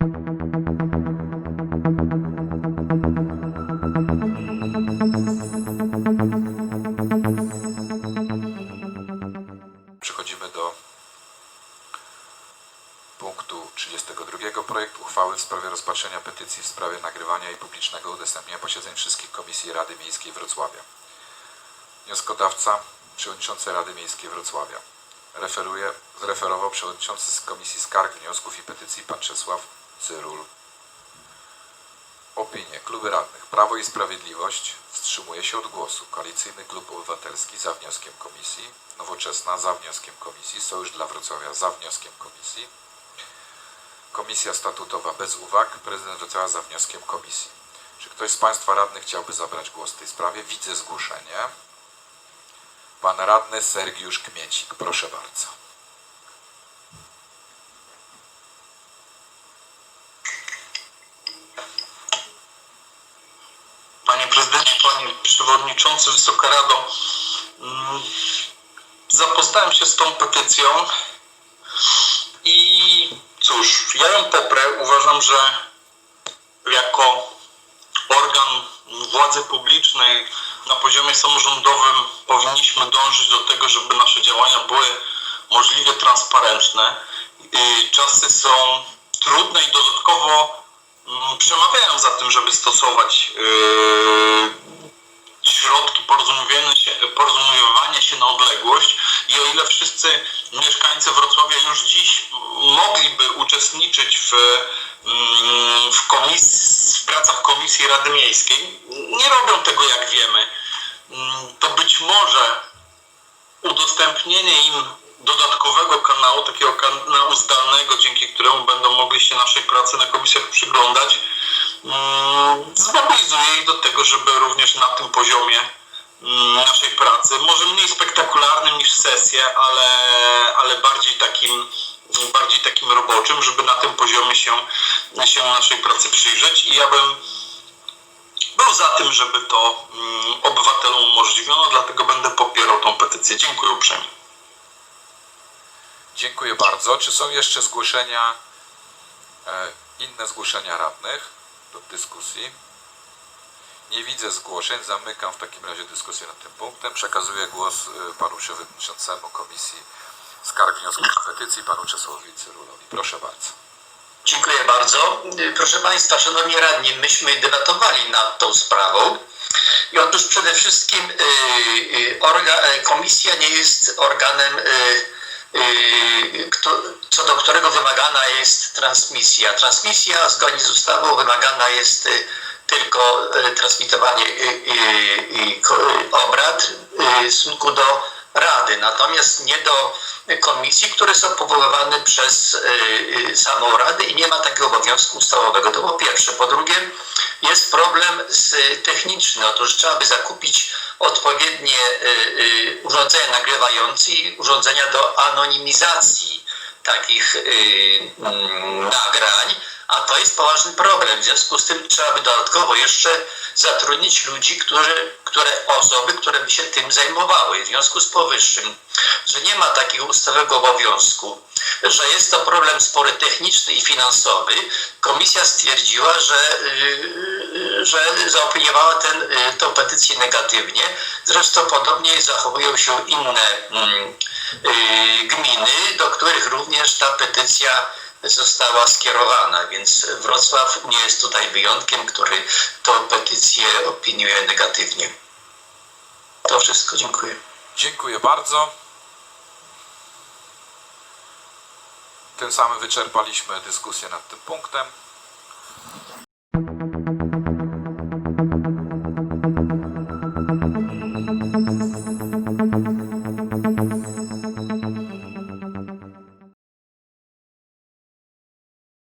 Przechodzimy do punktu 32. Projekt uchwały w sprawie rozpatrzenia petycji w sprawie nagrywania i publicznego udostępnienia posiedzeń wszystkich komisji Rady Miejskiej Wrocławia. Wnioskodawca, przewodniczący Rady Miejskiej Wrocławia. Referuje, zreferował przewodniczący z Komisji Skarg, Wniosków i Petycji pan Czesław Cyrul. Opinie. Kluby radnych. Prawo i Sprawiedliwość wstrzymuje się od głosu. Koalicyjny Klub Obywatelski za wnioskiem komisji. Nowoczesna za wnioskiem komisji. Sojusz dla Wrocławia za wnioskiem komisji. Komisja Statutowa bez uwag. Prezydent Wrocławia za wnioskiem komisji. Czy ktoś z Państwa radnych chciałby zabrać głos w tej sprawie? Widzę zgłoszenie. Pan radny Sergiusz Kmiecik. Proszę bardzo. Panie prezydencie, panie przewodniczący, Wysoka Rado, mm, zapoznałem się z tą petycją i cóż, ja ją poprę. Uważam, że jako organ władzy publicznej na poziomie samorządowym powinniśmy dążyć do tego, żeby nasze działania były możliwie transparentne. Czasy są trudne i dodatkowo mm, przemawiają za tym, żeby stosować yy, środki porozumiewania się, na odległość. I o ile wszyscy mieszkańcy Wrocławia już dziś mogliby uczestniczyć w, mm, w, komis- w pracach Komisji Rady Miejskiej, nie robią tego jak wiemy, Mm, to być może udostępnienie im dodatkowego kanału, takiego kanału zdalnego, dzięki któremu będą mogli się naszej pracy na komisjach przyglądać, zmobilizuje ich do tego, żeby również na tym poziomie mm, naszej pracy, może mniej spektakularnym niż sesje, ale, ale bardziej takim bardziej takim roboczym, żeby na tym poziomie się, się naszej pracy przyjrzeć i ja bym był za tym, żeby to mm, obywatelom umożliwiono, dlatego będę popierał tą petycję. Dziękuję uprzejmie. Dziękuję bardzo. Czy są jeszcze zgłoszenia, e, inne zgłoszenia radnych do dyskusji? Nie widzę zgłoszeń. Zamykam w takim razie dyskusję nad tym punktem. Przekazuję głos e, panu przewodniczącemu Komisji Skarg, Wniosków i Petycji, panu Czesławowi Cyrulowi. Proszę bardzo. Dziękuję bardzo. Proszę Państwa, Szanowni Radni, myśmy debatowali nad tą sprawą. I otóż przede wszystkim y, y, y, komisja nie jest organem, y, y, kto, co do którego wymagana jest transmisja. Transmisja zgodnie z ustawą wymagana jest y, tylko y, transmitowanie y, obrad w stosunku do Rady, natomiast nie do komisji, które są powoływane przez y, y, samą Radę i nie ma takiego obowiązku ustawowego. To po pierwsze. Po drugie, jest problem z, techniczny. Otóż trzeba by zakupić odpowiednie y, urządzenia nagrywające i urządzenia do anonimizacji takich mm, nagrań, a to jest poważny problem. W związku z tym trzeba by dodatkowo jeszcze zatrudnić ludzi, którzy, które, osoby, które by się tym zajmowały. W związku z powyższym, że nie ma takiego ustawowego obowiązku, że jest to problem spory techniczny i finansowy, komisja stwierdziła, że, yy, że zaopiniowała ten, yy, tę petycję negatywnie. Zresztą podobnie zachowują się inne yy, gminy, do których również ta petycja została skierowana, więc Wrocław nie jest tutaj wyjątkiem, który tę petycję opiniuje negatywnie. To wszystko, dziękuję. Dziękuję bardzo. Tym samym wyczerpaliśmy dyskusję nad tym punktem.